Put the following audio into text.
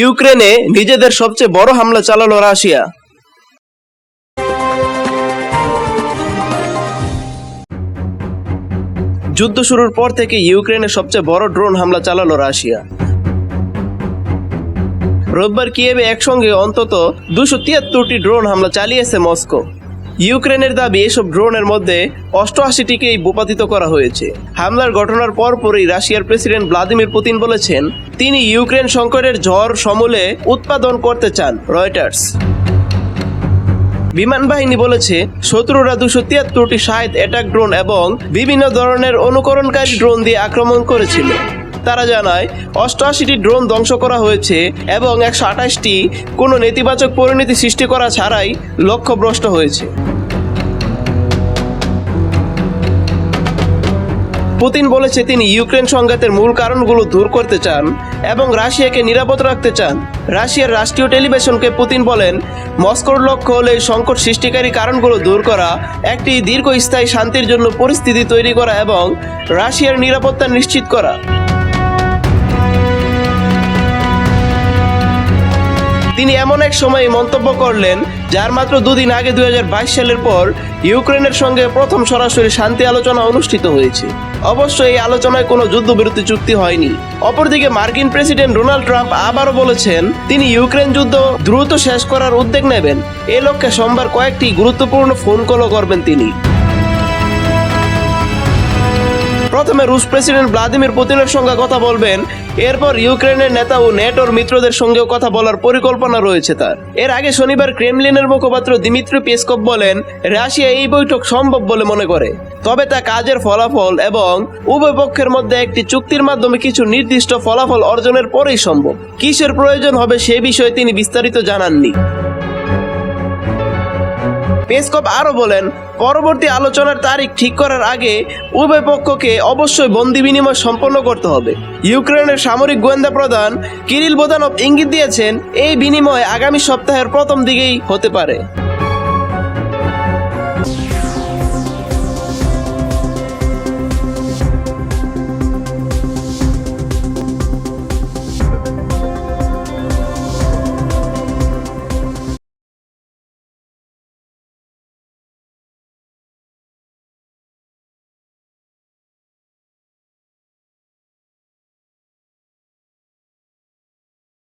ইউক্রেনে নিজেদের সবচেয়ে বড় হামলা চালালো রাশিয়া। যুদ্ধ শুরুর পর থেকে ইউক্রেনে সবচেয়ে বড় ড্রোন হামলা চালালো রাশিয়া। রোববার কিয়েভে একসঙ্গে অন্তত দুশো তিয়াত্তরটি ড্রোন হামলা চালিয়েছে মস্কো। ইউক্রেনের দাবি, এসব ড্রোনের মধ্যে অষ্টআশিটিকেই ভূপাতিত করা হয়েছে। হামলার ঘটনার পরপরই রাশিয়ার প্রেসিডেন্ট ভ্লাদিমির পুতিন বলেছেন তিনি ইউক্রেন সংকটের ঝড় সমূলে উৎপাদন করতে চান, রয়টার্স। বিমান বাহিনী বলেছে, শত্রুরা দুশো তিয়াত্তরটি সাইড অ্যাটাক ড্রোন এবং বিভিন্ন ধরনের অনুকরণকারী ড্রোন দিয়ে আক্রমণ করেছিল। তারা জানায়, অষ্টআশিটি ড্রোন ধ্বংস করা হয়েছে এবং একশো আঠাশটি কোনো নেতিবাচক পরিণতি সৃষ্টি করা ছাড়াই লক্ষ্যভ্রষ্ট হয়েছে। পুতিন বলেছে তিনি ইউক্রেন সংঘাতের মূল কারণগুলো দূর করতে চান এবং রাশিয়াকে নিরাপদ রাখতে চান। রাশিয়ার রাষ্ট্রীয় টেলিভিশনকে পুতিন বলেন, মস্কোর লক্ষ্য হলে সংকট সৃষ্টিকারী কারণগুলো দূর করা, একটি দীর্ঘস্থায়ী শান্তির জন্য পরিস্থিতি তৈরি করা এবং রাশিয়ার নিরাপত্তা নিশ্চিত করা। তিনি এমন এক সময়ে মন্তব্য করলেন, যার মাত্র দুদিন আগে দুই সালের পর ইউক্রেনের সঙ্গে প্রথম সরাসরি শান্তি আলোচনা অনুষ্ঠিত হয়েছে। অবশ্য এই আলোচনায় কোনো যুদ্ধবিরতি চুক্তি হয়নি। অপরদিকে মার্কিন প্রেসিডেন্ট ডোনাল্ড ট্রাম্প আবারও বলেছেন, তিনি ইউক্রেন যুদ্ধ দ্রুত শেষ করার উদ্যোগ নেবেন। এ লক্ষ্যে সোমবার কয়েকটি গুরুত্বপূর্ণ ফোন কলও করবেন তিনি। প্রথমে রুশ প্রেসিডেন্ট ভ্লাদিমির পুতিনের সঙ্গে কথা বলবেন। এরপর ইউক্রেনের নেতা ও নেটোর মিত্রদের সঙ্গেও কথা বলার পরিকল্পনা রয়েছে তার। এর আগে শনিবার ক্রেমলিনের মুখপাত্র দিমিত্রি পেসকপ বলেন, রাশিয়া এই বৈঠক সম্ভব বলে মনে করে। তবে তা কাজের ফলাফল এবং উভয় পক্ষের মধ্যে একটি চুক্তির মাধ্যমে কিছু নির্দিষ্ট ফলাফল অর্জনের পরেই সম্ভব। কিসের প্রয়োজন হবে সে বিষয়ে তিনি বিস্তারিত জানাননি। পেসকপ আরও বলেন, পরবর্তী আলোচনার তারিখ ঠিক করার আগে উভয় পক্ষকে অবশ্যই বন্দি বিনিময় সম্পন্ন করতে হবে। ইউক্রেনের সামরিক গোয়েন্দা প্রধান কিরিল বোদানব ইঙ্গিত দিয়েছেন, এই বিনিময় আগামী সপ্তাহের প্রথম দিকেই হতে পারে।